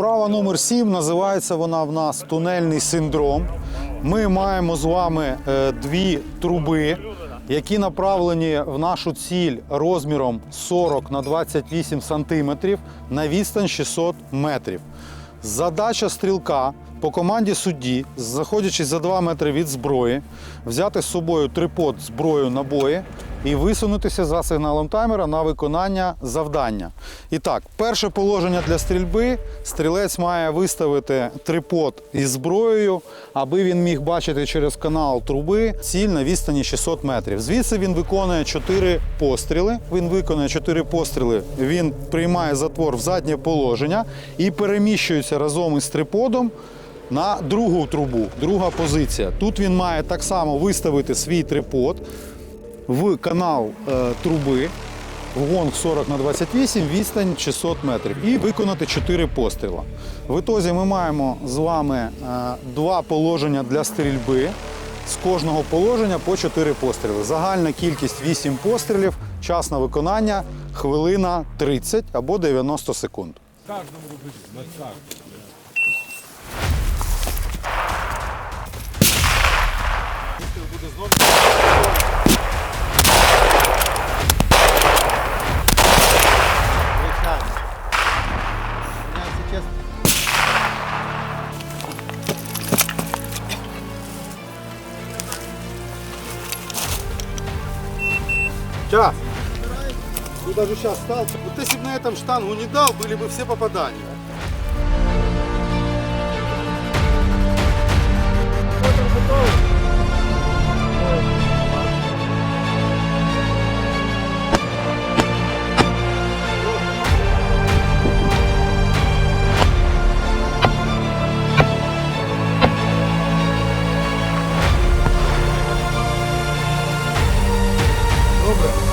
Вправа номер 7 називається вона в нас тунельний синдром. Ми маємо з вами е, дві труби, які направлені в нашу ціль розміром 40 на 28 сантиметрів на відстань 600 метрів. Задача стрілка по команді судді, заходячи за 2 метри від зброї, взяти з собою трипод зброю набої і висунутися за сигналом таймера на виконання завдання. І так, перше положення для стрільби стрілець має виставити трипод із зброєю, аби він міг бачити через канал труби ціль на відстані 600 метрів. Звідси він виконує 4 постріли. Він виконує 4 постріли, він приймає затвор в заднє положення і переміщується разом із триподом на другу трубу, друга позиція. Тут він має так само виставити свій трипод в канал е, труби, гонг 40 на 28, відстань 600 метрів і виконати 4 постріла. В ітозі ми маємо з вами е, два положення для стрільби. З кожного положення по 4 постріли. Загальна кількість 8 пострілів, час на виконання хвилина 30 або 90 секунд. Час. Ну даже сейчас стал. Вот если бы на этом штангу не дал, были бы все попадания. over.